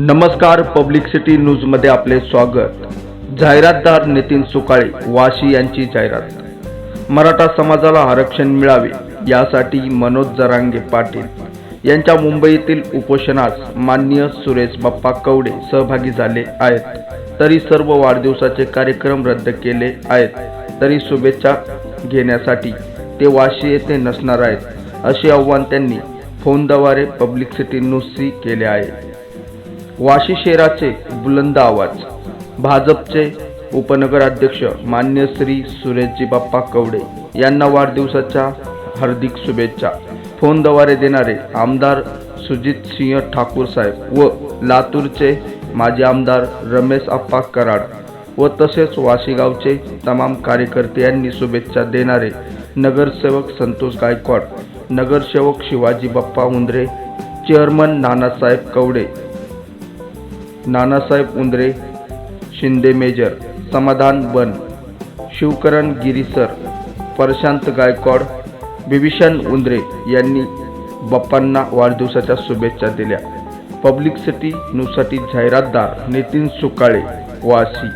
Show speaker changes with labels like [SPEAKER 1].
[SPEAKER 1] नमस्कार public city न्यूजमध्ये आपले स्वागत. जाहिरातदार नितीन सुकाळे वाशी यांची जाहिरात. मराठा समाजाला आरक्षण मिळावे यासाठी मनोज जरांगे पाटील यांच्या मुंबईतील उपोषणास माननीय सुरेश बाप्पा कवडे सहभागी झाले आहेत. तरी सर्व वाढदिवसाचे कार्यक्रम रद्द केले आहेत. तरी शुभेच्छा घेण्यासाठी ते वाशी येथे नसणार आहेत असे आव्हान त्यांनी फोनद्वारे पब्लिक सिटी न्यूजशी केले आहे. वाशी शेराचे बुलंद आवाज. भाजपचे उपनगराध्यक्ष मान्य श्री सुरेशजी बाप्पा कवडे यांना वाढदिवसाच्या हार्दिक शुभेच्छा. फोनद्वारे देणारे आमदार सुजित सिंह ठाकूर साहेब व लातूरचे माजी आमदार रमेश आप्पा कराड व तसेच वाशीगावचे तमाम कार्यकर्ते यांनी शुभेच्छा देणारे नगरसेवक संतोष गायकवाड नगरसेवक शिवाजी बाप्पा उंद्रे चेअरमन नानासाहेब कवडे नानासाहेब उंद्रे शिंदे मेजर समाधान बन शिवकरण गिरीसर प्रशांत गायकवाड बिभीषण उंद्रे यांनी बाप्पांना वाढदिवसाच्या शुभेच्छा दिल्या. पब्लिक सिटी न्यूजसाठी जाहिरातदार नितीन सुकाळे वाशी.